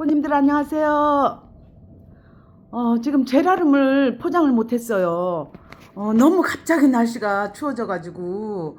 꼬님들 안녕하세요. 어, 지금 제라름을 포장을 못했어요. 어, 너무 갑자기 날씨가 추워져가지고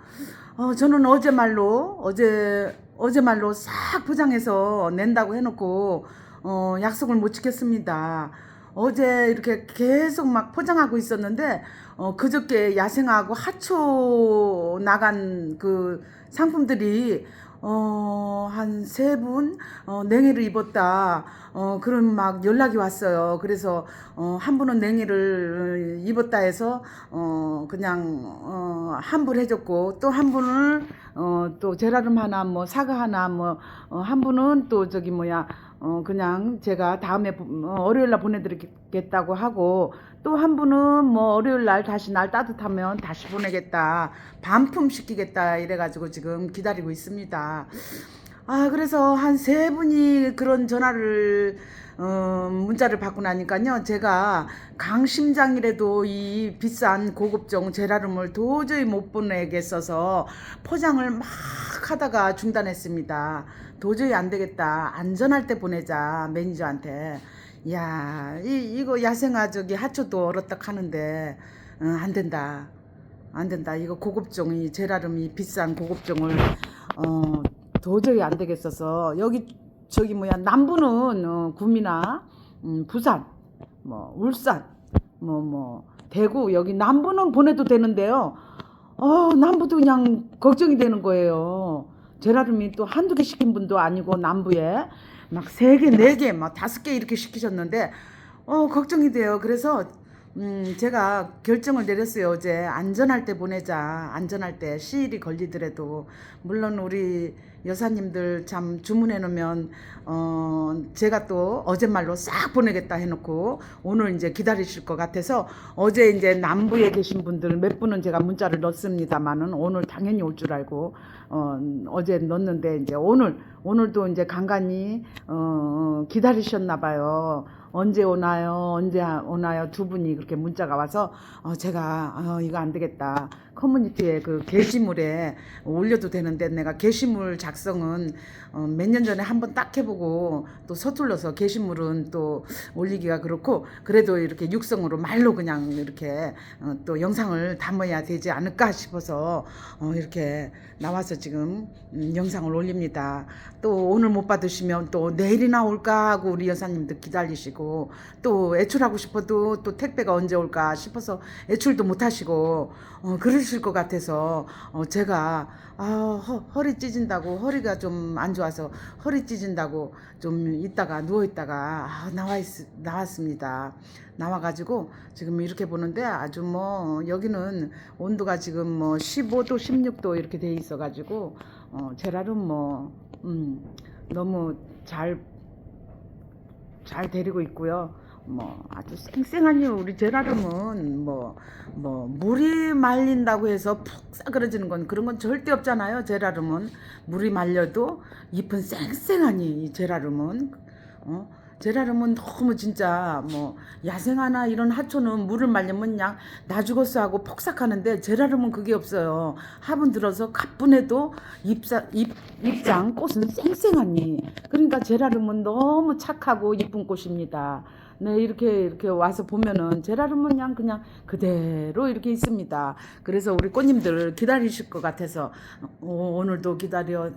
어, 저는 어제 말로 어제 어제 말로 싹 포장해서 낸다고 해놓고 어, 약속을 못 지켰습니다. 어제 이렇게 계속 막 포장하고 있었는데 어, 그저께 야생하고 하초 나간 그 상품들이 어, 한 세 분, 어, 냉해를 입었다. 어, 그런 막 연락이 왔어요. 그래서, 어, 한 분은 냉해를 입었다 해서, 어, 그냥, 어, 환불해줬고, 또 한 분을, 어, 또 제라름 하나, 뭐, 사과 하나, 뭐, 어, 한 분은 또 저기 뭐야, 어, 그냥 제가 다음에 보- 어, 월요일 날 보내드리겠다고 하고, 또 한 분은 뭐 월요일 날 다시 날 따뜻하면 다시 보내겠다. 반품 시키겠다. 이래가지고 지금 기다리고 있습니다. 아, 그래서 한 세 분이 그런 전화를, 어, 문자를 받고 나니까요. 제가 강심장이라도 이 비싼 고급종 제라름을 도저히 못 보내겠어서 포장을 막 하다가 중단했습니다. 도저히 안 되겠다. 안전할 때 보내자. 매니저한테. 야, 이, 이거 야생화 저기 하초도 얼었다 하는데, 어, 안 된다. 안 된다. 이거 고급종이, 제라름이 비싼 고급종을, 어, 도저히 안 되겠어서, 여기, 저기 뭐야, 남부는, 어, 구미나, 음, 부산, 뭐, 울산, 뭐, 뭐, 대구, 여기 남부는 보내도 되는데요. 어, 남부도 그냥 걱정이 되는 거예요. 제라름이 또 한두 개 시킨 분도 아니고, 남부에. 막 세 개, 네 개, 막 다섯 개 이렇게 시키셨는데, 어, 걱정이 돼요. 그래서, 음, 제가 결정을 내렸어요. 어제 안전할 때 보내자. 안전할 때 시일이 걸리더라도. 물론 우리 여사님들 참 주문해 놓으면, 어, 제가 또 어제 말로 싹 보내겠다 해놓고 오늘 이제 기다리실 것 같아서 어제 이제 남부에 계신 분들 몇 분은 제가 문자를 넣습니다만은 오늘 당연히 올 줄 알고, 어, 어제 넣었는데 이제 오늘, 오늘도 이제 간간히, 어, 기다리셨나 봐요. 언제 오나요? 언제 오나요? 두 분이 그렇게 문자가 와서 어, 제가 어, 이거 안 되겠다. 커뮤니티에 그 게시물에 올려도 되는데 내가 게시물 작성은 어, 몇 년 전에 한번 딱 해보고 또 서툴러서 게시물은 또 올리기가 그렇고 그래도 이렇게 육성으로 말로 그냥 이렇게 어, 또 영상을 담아야 되지 않을까 싶어서 어, 이렇게 나와서 지금 음, 영상을 올립니다. 또 오늘 못 받으시면 또 내일이나 올까 하고 우리 여사님들 기다리시고 또 애출하고 싶어도 또 택배가 언제 올까 싶어서 애출도 못 하시고 어, 그러실 것 같아서 어, 제가 아, 허, 허리 찢은다고 허리가 좀 안 좋아서 허리 찢은다고 좀 있다가 누워 있다가 아, 나와 있, 나왔습니다. 나와 가지고 지금 이렇게 보는데 아주 뭐 여기는 온도가 지금 뭐 15도 16도 이렇게 돼 있어 가지고 어, 제라름 뭐 음, 너무 잘 잘 데리고 있고요. 뭐 아주 쌩쌩하니 우리 제라름은 뭐뭐 물이 말린다고 해서 푹 싸그러지는 건 그런 건 절대 없잖아요. 제라름은 물이 말려도 잎은 쌩쌩하니 이 제라름은 어 제라름은 너무 진짜 뭐 야생화나 이런 하초는 물을 말리면 그냥 나 죽었어 하고 폭삭하는데 제라름은 그게 없어요. 화분 들어서 가뿐해도 잎사, 잎, 잎장 꽃은 쌩쌩하니 그러니까 제라름은 너무 착하고 이쁜 꽃입니다. 네, 이렇게 이렇게 와서 보면은 제라름은 그냥 그냥 그대로 이렇게 있습니다. 그래서 우리 꽃님들 기다리실 것 같아서 어, 오늘도 기다려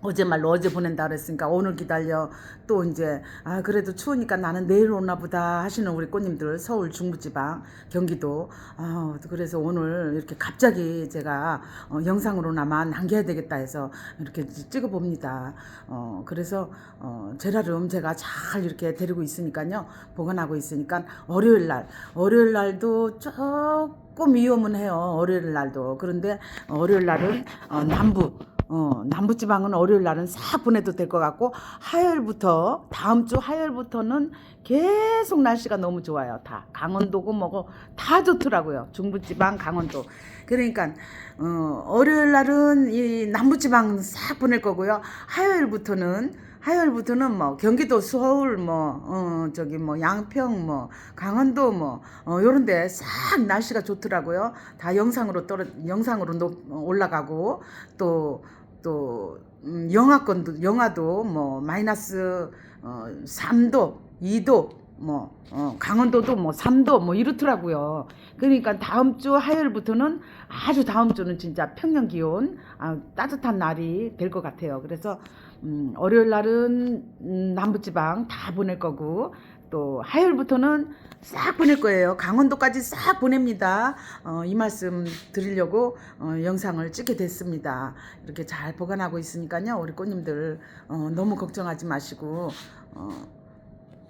어제 말로 어제 보낸다 그랬으니까 오늘 기다려. 또 이제 아 그래도 추우니까 나는 내일 오나 보다 하시는 우리 꽃님들 서울 중부지방 경기도. 아 그래서 오늘 이렇게 갑자기 제가 어, 영상으로나마 남겨야 되겠다 해서 이렇게 찍어 봅니다. 어 그래서 어 제라름 제가 잘 이렇게 데리고 있으니까요. 보관하고 있으니까 월요일 날 월요일 날도 조금 위험은 해요. 월요일 날도. 그런데 월요일 날은 어, 남부 어, 남부지방은 월요일 날은 싹 보내도 될 것 같고 화요일부터 다음 주 화요일부터는 계속 날씨가 너무 좋아요. 다 강원도고 뭐고 다 좋더라고요. 중부지방 강원도. 그러니까 어, 월요일 날은 이 남부지방 싹 보낼 거고요. 화요일부터는 화요일부터는 뭐 경기도 서울 뭐 어, 저기 뭐 양평 뭐 강원도 뭐 어, 요런데 싹 날씨가 좋더라고요. 다 영상으로 떨어 영상으로 높, 올라가고 또 또 음, 영하권도 영하도 뭐 마이너스 어, 3도, 2도, 뭐 어, 강원도도 뭐 3도 뭐 이렇더라고요. 그러니까 다음 주 화요일부터는 아주 다음 주는 진짜 평년 기온 아, 따뜻한 날이 될 것 같아요. 그래서 음, 월요일 날은 음, 남부지방 다 보낼 거고 또 화요일부터는 싹 보낼 거예요. 강원도까지 싹 보냅니다. 어, 이 말씀 드리려고 어, 영상을 찍게 됐습니다. 이렇게 잘 보관하고 있으니까요. 우리 꽃님들 어, 너무 걱정하지 마시고 어,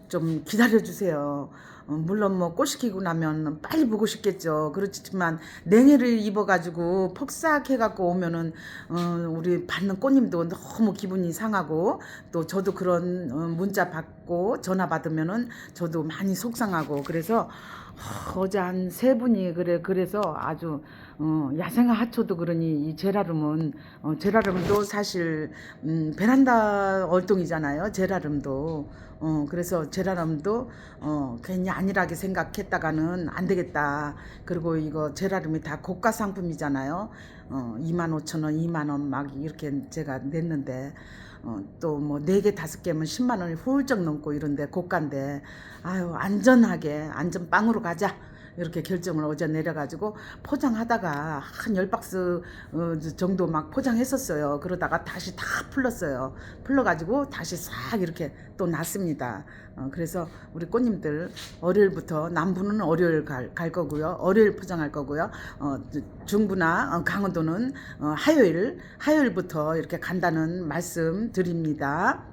좀 기다려 주세요. 어, 물론 뭐 꽃 시키고 나면 빨리 보고 싶겠죠. 그렇지만 냉해를 입어가지고 폭삭해갖고 오면은 어, 우리 받는 꽃님도 너무 기분이 상하고 또 저도 그런 어, 문자 받고 전화 받으면은 저도 많이 속상하고 그래서 어, 어제 한 세 분이 그래 그래서 아주 어, 야생화 하초도 그러니 이 제라름은 어, 제라름도 사실 음, 베란다 얼동이잖아요. 제라름도 어, 그래서 제라름도 어, 괜히 안일하게 생각했다가는 안 되겠다. 그리고 이거 제라름이 다 고가 상품이잖아요. 어, 2만 5천 원, 2만 원 막 이렇게 제가 냈는데 어, 또뭐네개 다섯 개면 10만 원이 훌쩍 넘고 이런데 고가인데 아유 안전하게 안전빵으로 가자. 이렇게 결정을 어제 내려가지고 포장하다가 한 열 박스 어, 정도 막 포장했었어요. 그러다가 다시 다 풀렀어요. 풀러가지고 다시 싹 이렇게 또 놨습니다. 어, 그래서 우리 꽃님들 월요일부터 남부는 월요일 갈, 갈 거고요. 월요일 포장할 거고요. 어, 중부나 어, 강원도는 어, 화요일 화요일부터 이렇게 간다는 말씀 드립니다.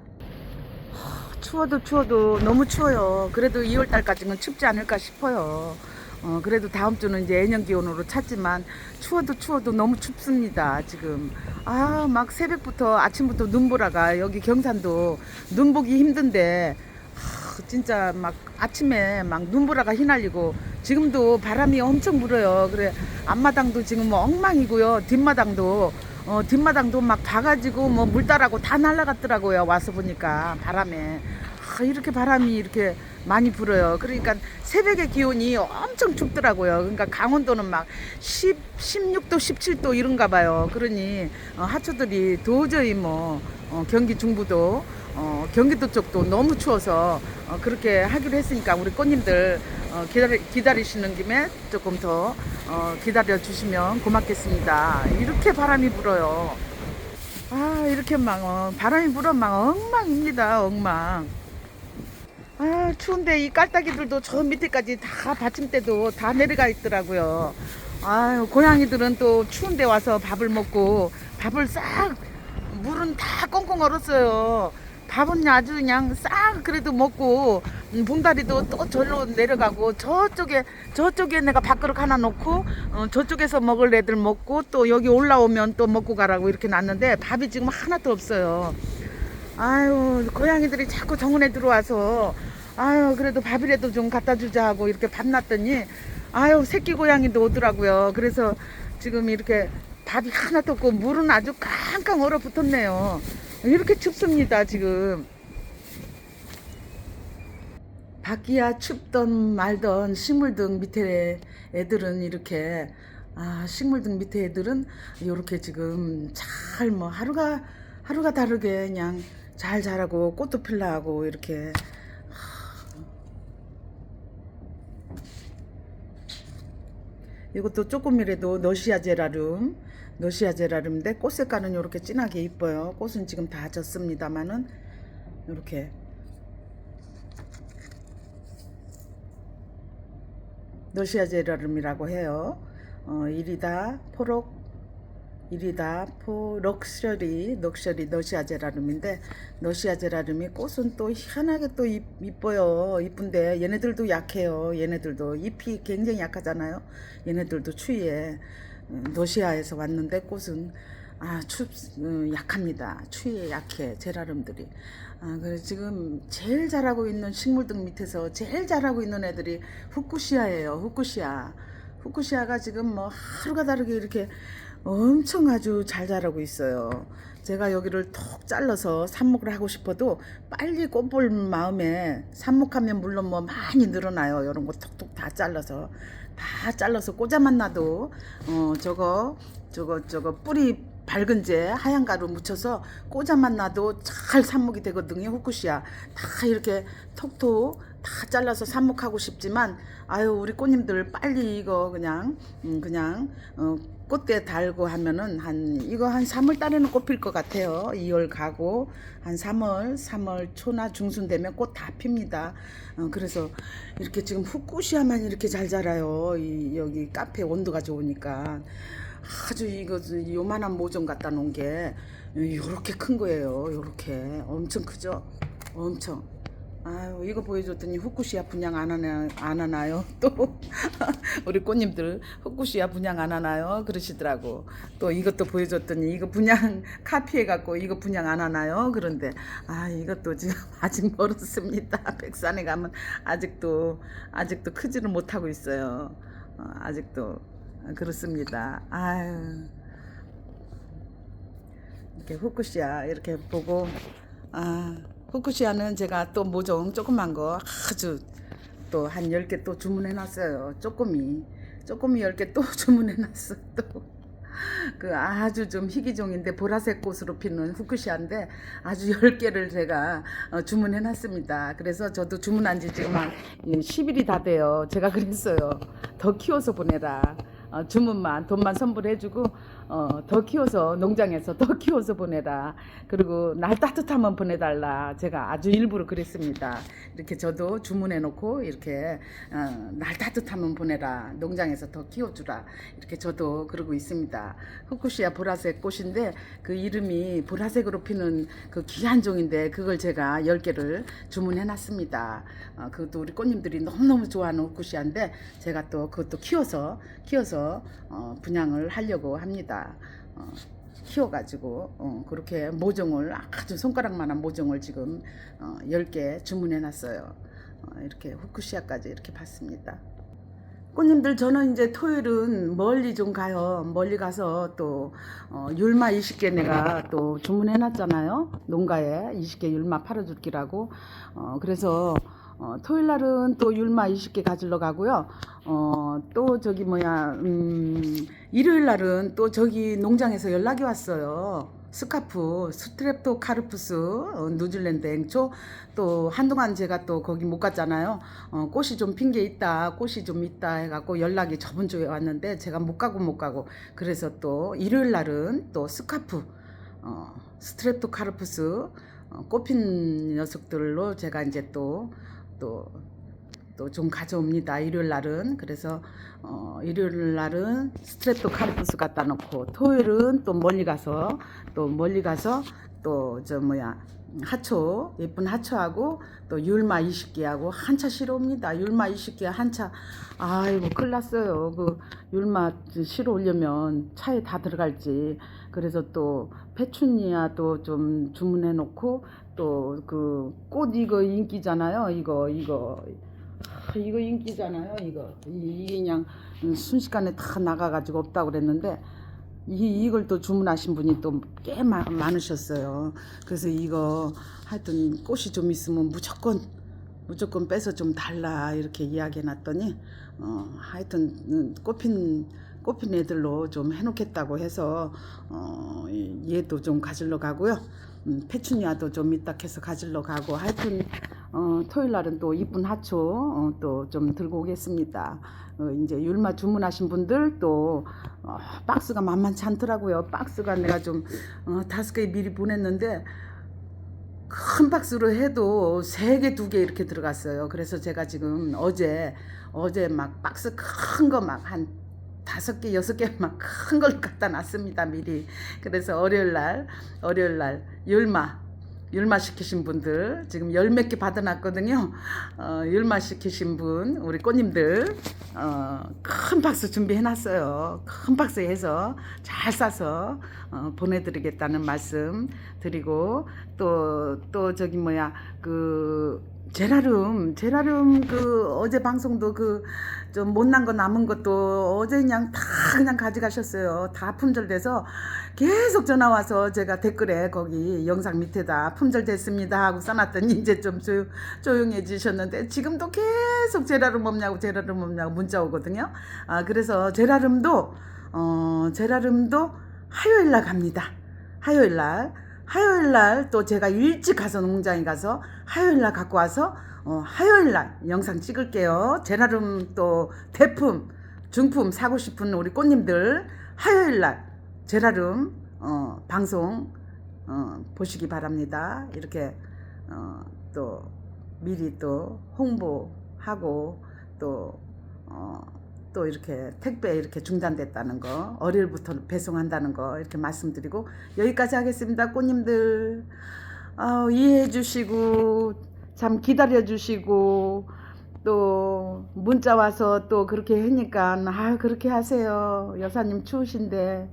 추워도 추워도 너무 추워요. 그래도 2월 달까지는 춥지 않을까 싶어요. 어, 그래도 다음 주는 이제 애년 기온으로 찼지만 추워도 추워도 너무 춥습니다. 지금 아 막 새벽부터 아침부터 눈보라가 여기 경산도 눈 보기 힘든데 하, 진짜 막 아침에 막 눈보라가 휘날리고 지금도 바람이 엄청 불어요. 그래 앞마당도 지금 뭐 엉망이고요. 뒷마당도 어, 뒷마당도 막 봐가지고 뭐 물따라고 다 날아갔더라고요. 와서 보니까 바람에 아, 이렇게 바람이 이렇게 많이 불어요. 그러니까 새벽에 기온이 엄청 춥더라고요. 그러니까 강원도는 막 10, 16도, 17도 이런가 봐요. 그러니 어, 하초들이 도저히 뭐 어, 경기 중부도 어, 경기도 쪽도 너무 추워서 어, 그렇게 하기로 했으니까 우리 꽃님들 어, 기다리, 기다리시는 김에 조금 더 어, 기다려 주시면 고맙겠습니다. 이렇게 바람이 불어요. 아 이렇게 막 어, 바람이 불어 막 엉망입니다. 엉망. 아 추운데 이 깔따기들도 저 밑에까지 다 받침대도 다 내려가 있더라고요. 아유 고양이들은 또 추운데 와서 밥을 먹고 밥을 싹 물은 다 꽁꽁 얼었어요. 밥은 아주 그냥 싹 그래도 먹고 음, 봉다리도 또 절로 내려가고 저쪽에 저쪽에 내가 밥그릇 하나 놓고 어, 저쪽에서 먹을 애들 먹고 또 여기 올라오면 또 먹고 가라고 이렇게 놨는데 밥이 지금 하나도 없어요. 아유 고양이들이 자꾸 정원에 들어와서 아유 그래도 밥이라도 좀 갖다 주자 하고 이렇게 밥 놨더니 아유 새끼 고양이도 오더라고요. 그래서 지금 이렇게 밥이 하나도 없고 물은 아주 깡깡 얼어붙었네요. 이렇게 춥습니다 지금. 밖이야 춥던 말던 식물등 밑에 애들은 이렇게 아 식물등 밑에 애들은 이렇게 지금 잘 뭐 하루가 하루가 다르게 그냥 잘 자라고 꽃도 필라하고 이렇게 이것도 조금이라도 너시아 제라름 너시아 제라름인데 꽃 색깔은 이렇게 진하게 이뻐요. 꽃은 지금 다 졌습니다만은 이렇게. 너시아 제라름이라고 해요. 어, 이리다 포록 이리다 포 럭셔리 럭셔리 너시아 제라름인데 너시아 제라름이 꽃은 또 희한하게 또 이- 이뻐요 이쁜데 얘네들도 약해요 얘네들도 잎이 굉장히 약하잖아요 얘네들도 추위에 음, 너시아에서 왔는데 꽃은 아, 춥, 음, 약합니다. 추위에 약해, 제라름들이. 아, 그래, 지금 제일 잘하고 있는 식물등 밑에서 제일 잘하고 있는 애들이 후쿠시아예요, 후쿠시아. 후쿠시아가 지금 뭐 하루가 다르게 이렇게 엄청 아주 잘 자라고 있어요. 제가 여기를 톡 잘라서 삽목을 하고 싶어도 빨리 꽃볼 마음에 삽목하면 물론 뭐 많이 늘어나요. 이런 거 톡톡 다 잘라서 다 잘라서 꽂아만 놔도 어 저거 저거 저거 뿌리 밝은제 하얀 가루 묻혀서 꽂아만 놔도 잘 삽목이 되거든요. 후쿠시아 다 이렇게 톡톡 다 잘라서 삽목하고 싶지만 아유 우리 꽃님들 빨리 이거 그냥 음, 그냥 어, 꽃대 달고 하면은 한 이거 한 3월 달에는 꽃 필 것 같아요. 2월 가고 한 3월 3월 초나 중순 되면 꽃 다 핍니다. 어, 그래서 이렇게 지금 후쿠시아만 이렇게 잘 자라요. 이, 여기 카페 온도가 좋으니까 아주 이거 요만한 모종 갖다 놓은 게 요렇게 큰 거예요. 요렇게 엄청 크죠? 엄청. 아유 이거 보여줬더니 후쿠시아 분양 안 하나 안 하나요? 또 우리 꽃님들 후쿠시아 분양 안 하나요? 그러시더라고. 또 이것도 보여줬더니 이거 분양 카피해 갖고 이거 분양 안 하나요? 그런데 아 이것도 지금 아직 멀었습니다. 백산에 가면 아직도 아직도 크지를 못하고 있어요. 어, 아직도 그렇습니다. 아유 이렇게 후쿠시아 이렇게 보고 아 후쿠시아는 제가 또 모종 조그만 거 아주 또 한 10개 또 주문해 놨어요. 쪼꼬미. 쪼꼬미 10개 또 주문해 놨어. 또. 그 아주 좀 희귀종인데 보라색 꽃으로 피는 후쿠시아인데 아주 10개를 제가 어, 주문해 놨습니다. 그래서 저도 주문한 지 지금 한 10일이 다 돼요. 제가 그랬어요. 더 키워서 보내라. 어, 주문만 돈만 선불해주고 어, 더 키워서 농장에서 더 키워서 보내라. 그리고 날 따뜻하면 보내달라. 제가 아주 일부러 그랬습니다. 이렇게 저도 주문해 놓고 이렇게 어, 날 따뜻하면 보내라. 농장에서 더 키워주라. 이렇게 저도 그러고 있습니다. 후쿠시아 보라색 꽃인데 그 이름이 보라색으로 피는 그 귀한 종인데 그걸 제가 10개를 주문해 놨습니다. 어, 그것도 우리 꽃님들이 너무너무 좋아하는 후쿠시아인데 제가 또 그것도 키워서 키워서 어, 분양을 하려고 합니다. 어, 키워가지고 어, 그렇게 모종을 아주 손가락만한 모종을 지금 어, 10개 주문해 놨어요. 어, 이렇게 후쿠시아까지 이렇게 봤습니다. 꽃님들 저는 이제 토요일은 멀리 좀 가요. 멀리 가서 또 어, 율마 20개 내가 또 주문해 놨잖아요. 농가에 20개 율마 팔아줄기라고. 어, 그래서 어, 토요일 날은 또 율마 20개 가지러 가고요. 어, 또 저기 뭐야, 음, 일요일 날은 또 저기 농장에서 연락이 왔어요. 스카프, 스트랩토 카르푸스, 어, 뉴질랜드 앵초, 또 한동안 제가 또 거기 못 갔잖아요. 어, 꽃이 좀 핀 게 있다, 꽃이 좀 있다 해갖고 연락이 저번 주에 왔는데 제가 못 가고 못 가고 그래서 또 일요일 날은 또 스카프, 어, 스트랩토 카르푸스, 어, 꽃핀 녀석들로 제가 이제 또, 또, 또 좀 가져옵니다. 일요일 날은 그래서 어, 일요일 날은 스트랩토 카르푸스 갖다 놓고 토요일은 또 멀리 가서 또 멀리 가서 또 저 뭐야 하초 예쁜 하초하고 또 율마 20개하고 한차 실어 옵니다. 율마 20개 한차 아이고 큰일 났어요. 그 율마 실어 오려면 차에 다 들어갈지 그래서 또 페추니아도 좀 주문해 놓고 또 그 꽃 이거 인기잖아요. 이거 이거 아, 이거 인기잖아요. 이거 이- 이게 그냥 순식간에 다 나가가지고 없다고 그랬는데 이, 이걸 또 주문하신 분이 또 꽤 많으셨어요. 그래서 이거 하여튼 꽃이 좀 있으면 무조건 무조건 빼서 좀 달라 이렇게 이야기해 놨더니 어 하여튼 음, 꽃핀 꽃핀 애들로 좀 해놓겠다고 해서 어 이- 얘도 좀 가지러 가고요. 음, 페추니아도 좀 이따 해서 가지러 가고 하여튼 어, 토요일 날은 또 이쁜 하초 어, 또좀 들고 오겠습니다. 어, 이제 율마 주문하신 분들 또 어, 박스가 만만치 않더라고요. 박스가 내가 좀 어, 다섯 개 미리 보냈는데 큰 박스로 해도 세 개, 두 개 이렇게 들어갔어요. 그래서 제가 지금 어제 어제 막 박스 큰 거 막한 다섯 개, 여섯 개막큰걸 갖다 놨습니다. 미리. 그래서 월요일 날 월요일 날 율마 율마 시키신 분들 지금 열 몇 개 받아놨거든요. 어, 율마 시키신 분 우리 꽃님들 어, 큰 박스 준비해놨어요. 큰 박스에 해서 잘 싸서 어, 보내드리겠다는 말씀 드리고 또 또 저기 뭐야 그 제라름 제라름 그 어제 방송도 그 좀 못난 거 남은 것도 어제 그냥 다 그냥 가져가셨어요. 다 품절돼서 계속 전화 와서 제가 댓글에 거기 영상 밑에다 품절됐습니다 하고 써놨더니 이제 좀 조용, 조용해지셨는데 지금도 계속 제라름 없냐고 제라름 없냐고 문자 오거든요. 아 그래서 제라름도 어 제라름도 화요일 날 갑니다. 화요일 날. 화요일 날 또 제가 일찍 가서 농장에 가서 화요일 날 갖고 와서 어, 화요일 날 영상 찍을게요. 제 나름 또 대품, 중품 사고 싶은 우리 꽃님들 화요일 날 제 나름 어, 방송 어, 보시기 바랍니다. 이렇게 어, 또 미리 또 홍보하고 또 어, 또 이렇게 택배 이렇게 중단됐다는 거, 월요일부터 배송한다는 거 이렇게 말씀드리고 여기까지 하겠습니다. 꽃님들 아, 이해해 주시고 참 기다려 주시고 또 문자 와서 또 그렇게 하니까 아 그렇게 하세요. 여사님 추우신데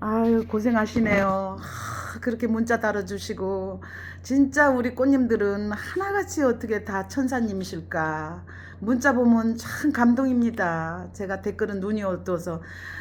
아유 고생하시네요. 아, 그렇게 문자 달아주시고 진짜 우리 꽃님들은 하나같이 어떻게 다 천사님이실까 문자 보면 참 감동입니다. 제가 댓글은 눈이 어두워서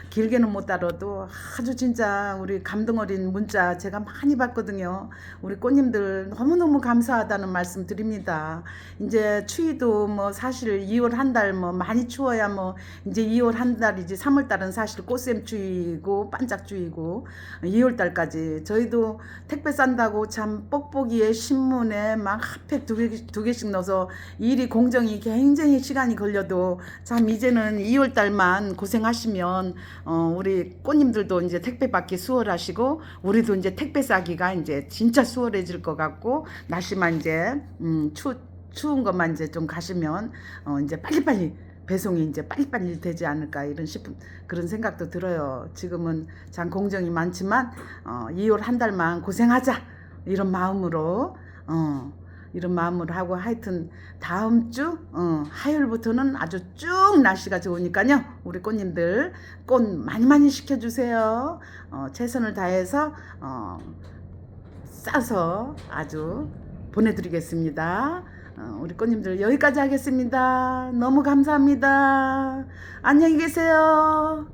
길게는 못 달아도 아주 진짜 우리 감동 어린 문자 제가 많이 받거든요. 우리 꽃님들 너무너무 감사하다는 말씀 드립니다. 이제 추위도 뭐 사실 2월 한 달 뭐 많이 추워야 뭐 이제 2월 한 달이지 3월 달은 사실 꽃샘 추위고 반짝 추위고 2월 달까지 저희도 택배 싼다고 참 뽁뽁이에 신문에 막 핫팩 두, 개, 두 개씩 넣어서 일이 공정이 굉장히 시간이 걸려도 참 이제는 2월 달만 고생하시면 어 우리 꽃님들도 이제 택배 받기 수월하시고 우리도 이제 택배 싸기가 이제 진짜 수월해질 것 같고 날씨만 이제 음 추, 추운 것만 이제 좀 가시면 어 이제 빨리빨리 배송이 이제 빨리빨리 되지 않을까 이런 싶은 그런 생각도 들어요. 지금은 참 공정이 많지만 어 2월 한 달만 고생하자 이런 마음으로 어 이런 마음으로 하고 하여튼 다음 주 어, 화요일부터는 아주 쭉 날씨가 좋으니까요. 우리 꽃님들 꽃 많이 많이 시켜주세요. 어, 최선을 다해서 어, 싸서 아주 보내드리겠습니다. 어, 우리 꽃님들 여기까지 하겠습니다. 너무 감사합니다. 안녕히 계세요.